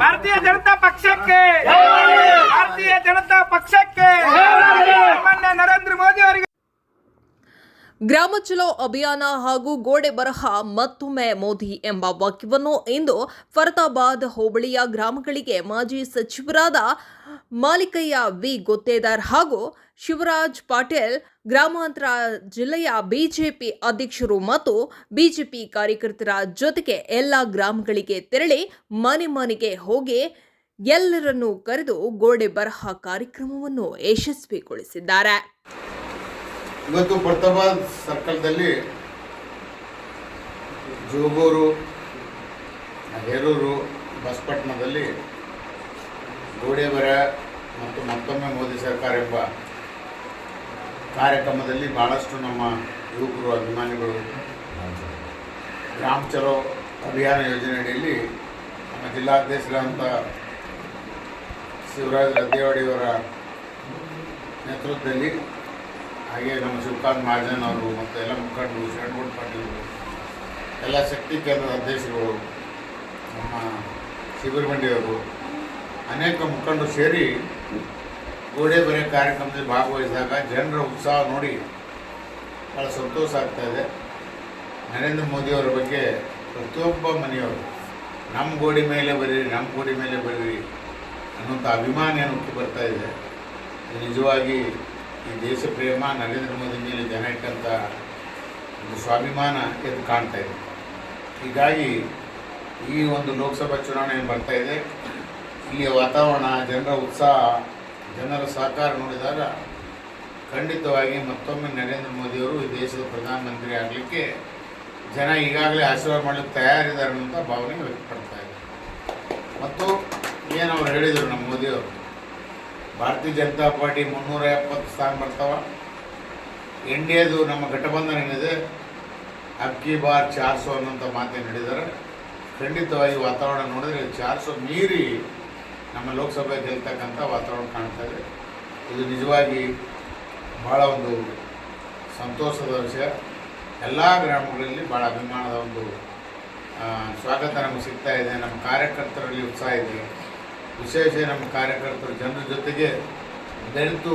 ಭಾರತೀಯ ಜನತಾ ಪಕ್ಷಕ್ಕೆ ಭಾರತೀಯ ಜನತಾ ಪಕ್ಷಕ್ಕೆ ಗ್ರಾಮ ಚಲೋ ಅಭಿಯಾನ ಹಾಗೂ ಗೋಡೆ ಬರಹ ಮತ್ತೊಮ್ಮೆ ಮೋದಿ ಎಂಬ ವಾಕ್ಯವನ್ನು ಇಂದು ಫರತಾಬಾದ್ ಹೋಬಳಿಯ ಗ್ರಾಮಗಳಿಗೆ ಮಾಜಿ ಸಚಿವರಾದ ಮಾಲಿಕಯ್ಯ ವಿ. ಗೊತ್ತೇದಾರ್ ಹಾಗೂ ಶಿವರಾಜ್ ಪಾಟೀಲ್, ಗ್ರಾಮಾಂತರ ಜಿಲ್ಲೆಯ ಬಿಜೆಪಿ ಅಧ್ಯಕ್ಷರು ಮತ್ತು ಬಿಜೆಪಿ ಕಾರ್ಯಕರ್ತರ ಜೊತೆಗೆ ಎಲ್ಲ ಗ್ರಾಮಗಳಿಗೆ ತೆರಳಿ ಮನೆ ಮನೆಗೆ ಹೋಗಿ ಎಲ್ಲರನ್ನೂ ಕರೆದು ಗೋಡೆ ಬರಹ ಕಾರ್ಯಕ್ರಮವನ್ನು ಯಶಸ್ವಿಗೊಳಿಸಿದ್ದಾರೆ. ಇವತ್ತು ಫರ್ತಾಬಾದ್ ಸರ್ಕಲ್ದಲ್ಲಿ ಜೋಗೂರು ಹೇರೂರು ಬಸಪಟ್ಟಣದಲ್ಲಿ ಗೋಡೆ ಬರ ಮತ್ತು ಮತ್ತೊಮ್ಮೆ ಮೋದಿ ಸರ್ಕಾರ ಎಂಬ ಕಾರ್ಯಕ್ರಮದಲ್ಲಿ ಭಾಳಷ್ಟು ನಮ್ಮ ಯುವಕರು, ಅಭಿಮಾನಿಗಳು ಗ್ರಾಮ ಚಲೋ ಅಭಿಯಾನ ಯೋಜನೆಯಡಿಯಲ್ಲಿ ನಮ್ಮ ಜಿಲ್ಲಾಧ್ಯಕ್ಷರಾದಂಥ ಶಿವರಾಜ್ ರದ್ದೇವಾಡಿಯವರ ನೇತೃತ್ವದಲ್ಲಿ ಹಾಗೆ ನಮ್ಮ ಶಿವಕಾಂತ್ ಮಹಾಜನ್ ಅವರು ಮತ್ತು ಎಲ್ಲ ಮುಖಂಡರು ಶರಣಗೌಡ ಪಾಟೀಲ್ ಎಲ್ಲ ಶಕ್ತಿ ಕೇಂದ್ರದ ಅಧ್ಯಕ್ಷರುಗಳು, ನಮ್ಮ ಶಿಬಿರಮಂಡಿಯವರು ಅನೇಕ ಮುಖಂಡರು ಸೇರಿ ಗೋಡೆ ಬರೆ ಕಾರ್ಯಕ್ರಮದಲ್ಲಿ ಭಾಗವಹಿಸಿದಾಗ ಜನರ ಉತ್ಸಾಹ ನೋಡಿ ಭಾಳ ಸಂತೋಷ ಆಗ್ತಾ ಇದೆ. ನರೇಂದ್ರ ಮೋದಿಯವರ ಬಗ್ಗೆ ಪ್ರತಿಯೊಬ್ಬ ಮನೆಯವರು ನಮ್ಮ ಗೋಡೆ ಮೇಲೆ ಬರೀರಿ ನಮ್ಮ ಗೋಡೆ ಮೇಲೆ ಬರೀರಿ ಅನ್ನುವಂಥ ಅಭಿಮಾನ ಏನು ಬರ್ತಾ ಇದೆ ನಿಜವಾಗಿ ಈ ದೇಶ ಪ್ರೇಮ ನರೇಂದ್ರ ಮೋದಿ ಮೇಲೆ ಜನ ಇಟ್ಟಂಥ ಒಂದು ಸ್ವಾಭಿಮಾನ ಎದ್ದು ಕಾಣ್ತಾ ಇದೆ. ಹೀಗಾಗಿ ಈ ಒಂದು ಲೋಕಸಭಾ ಚುನಾವಣೆ ಬರ್ತಾ ಇದೆ. ಇಲ್ಲಿಯ ವಾತಾವರಣ, ಜನರ ಉತ್ಸಾಹ, ಜನರ ಸಹಕಾರ ನೋಡಿದಾಗ ಖಂಡಿತವಾಗಿ ಮತ್ತೊಮ್ಮೆ ನರೇಂದ್ರ ಮೋದಿಯವರು ಈ ದೇಶದ ಪ್ರಧಾನಮಂತ್ರಿ ಆಗಲಿಕ್ಕೆ ಜನ ಈಗಾಗಲೇ ಆಶೀರ್ವಾದ ಮಾಡಲಿಕ್ಕೆ ತಯಾರಿದ್ದಾರೆ ಅಂತ ಭಾವನೆ ವ್ಯಕ್ತಪಡ್ತಾ ಇದೆ. ಮತ್ತು ಏನು ಹೇಳಿದರು ನಮ್ಮ ಮೋದಿಯವರು ಭಾರತೀಯ ಜನತಾ ಪಾರ್ಟಿ ಮುನ್ನೂರ ಎಪ್ಪತ್ತು ಸ್ಥಾನ ಬರ್ತಾವ. ಎನ್ ಡಿ ಎದು ನಮ್ಮ ಘಟಬಂಧನ ಏನಿದೆ ಅಕ್ಕಿ ಬಾರ್ ಚಾರ್ಸೋ ಅನ್ನೋಂಥ ಮಾತೇನು ಹೇಳಿದ್ದಾರೆ. ಖಂಡಿತವಾಗಿ ವಾತಾವರಣ ನೋಡಿದ್ರೆ ಚಾರ್ಸೋ ಮೀರಿ ನಮ್ಮ ಲೋಕಸಭೆ ಗೆಲ್ತಕ್ಕಂಥ ವಾತಾವರಣ ಕಾಣ್ತಾ ಇದೆ. ಇದು ನಿಜವಾಗಿ ಭಾಳ ಒಂದು ಸಂತೋಷದ ವಿಷಯ. ಎಲ್ಲ ಗ್ರಾಮಗಳಲ್ಲಿ ಭಾಳ ಅಭಿಮಾನದ ಒಂದು ಸ್ವಾಗತ ನಮಗೆ ಸಿಗ್ತಾ ಇದೆ. ನಮ್ಮ ಕಾರ್ಯಕರ್ತರಲ್ಲಿ ಉತ್ಸಾಹ ಇದೆ. ವಿಶೇಷ ನಮ್ಮ ಕಾರ್ಯಕರ್ತರು ಜನರ ಜೊತೆಗೆ ಬೆರೆತು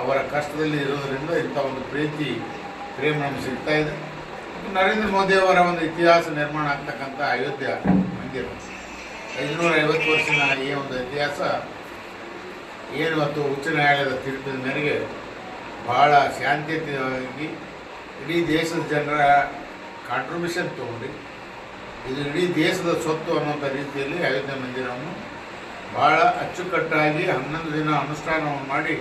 ಅವರ ಕಷ್ಟದಲ್ಲಿ ಇರೋದರಿಂದ ಇಂಥ ಒಂದು ಪ್ರೀತಿ, ಪ್ರೇಮ ನಮ್ಗೆ ಸಿಗ್ತಾ ಇದೆ. ನರೇಂದ್ರ ಮೋದಿ ಅವರ ಒಂದು ಇತಿಹಾಸ ನಿರ್ಮಾಣ ಆಗ್ತಕ್ಕಂಥ ಅಯೋಧ್ಯೆ ಮಂದಿರ ಐದುನೂರ ಐವತ್ತು ವರ್ಷದ ಈ ಒಂದು ಇತಿಹಾಸ ಏನು ಮತ್ತು ಉಚ್ಚ ನ್ಯಾಯಾಲಯದ ತೀರ್ಪಿನ ಮೇರೆಗೆ ಭಾಳ ಶಾಂತಿಯುತವಾಗಿ ಇಡೀ ದೇಶದ ಜನರ ಕಾಂಟ್ರಿಬ್ಯೂಷನ್ ತೊಗೊಂಡು, ಇದು ಇಡೀ ದೇಶದ ಸ್ವತ್ತು ಅನ್ನುವಂಥ ರೀತಿಯಲ್ಲಿ ಅಯೋಧ್ಯೆ ಮಂದಿರವನ್ನು ಭಾಳ ಅಚ್ಚುಕಟ್ಟಾಗಿ ಹನ್ನೊಂದು ದಿನ ಅನುಷ್ಠಾನವನ್ನು ಮಾಡಿ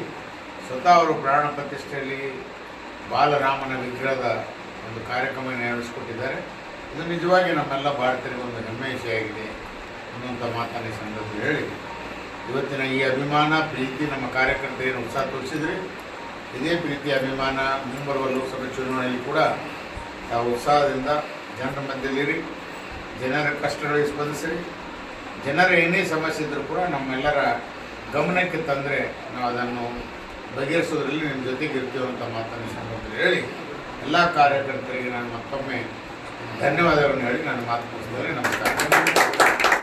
ಸ್ವತಃ ಅವರು ಪ್ರಾಣ ಪ್ರತಿಷ್ಠೆಯಲ್ಲಿ ಬಾಲರಾಮನ ವಿಗ್ರಹದ ಒಂದು ಕಾರ್ಯಕ್ರಮ ನಡೆಸಿಕೊಟ್ಟಿದ್ದಾರೆ. ಇದು ನಿಜವಾಗಿ ನಮ್ಮೆಲ್ಲ ಭಾರತೀಯರಿಗೆ ಒಂದು ಹೆಮ್ಮೆ ವಿಷಯವಾಗಿದೆ ಅನ್ನುವಂಥ ಮಾತನ್ನು ಈ ಸಂದರ್ಭದಲ್ಲಿ ಹೇಳಿ ಇವತ್ತಿನ ಈ ಅಭಿಮಾನ, ಪ್ರೀತಿ, ನಮ್ಮ ಕಾರ್ಯಕರ್ತರಿಗೆ ಉತ್ಸಾಹ ತೋರಿಸಿದ್ರಿ ಇದೇ ಪ್ರೀತಿ ಅಭಿಮಾನ ಮುಂಬರುವ ಲೋಕಸಭೆ ಚುನಾವಣೆಯಲ್ಲಿ ಕೂಡ ತಾವು ಉತ್ಸಾಹದಿಂದ ಜನರ ಮಧ್ಯದಲ್ಲಿರಿ ಜನರ ಕಷ್ಟಗಳಿಗೆ ಸ್ಪಂದಿಸಿರಿ ಜನರ ಏನೇ ಸಮಸ್ಯೆ ಇದ್ದರೂ ಕೂಡ ನಮ್ಮೆಲ್ಲರ ಗಮನಕ್ಕೆ ತಂದರೆ ನಾವು ಅದನ್ನು ಬಗೆಹರಿಸೋದ್ರಲ್ಲಿ ನಿಮ್ಮ ಜೊತೆಗೆ ಇರ್ತೀವಿ ಅಂತ ಮಾತನ್ನು ಸಂದರ್ಭದಲ್ಲಿ ಹೇಳಿ ಎಲ್ಲ ಕಾರ್ಯಕರ್ತರಿಗೆ ನಾನು ಮತ್ತೊಮ್ಮೆ ಧನ್ಯವಾದಗಳನ್ನು ಹೇಳಿ ನಾನು ಮಾತು ಮುಗಿಸಿದರೆ ನಮಸ್ಕಾರ.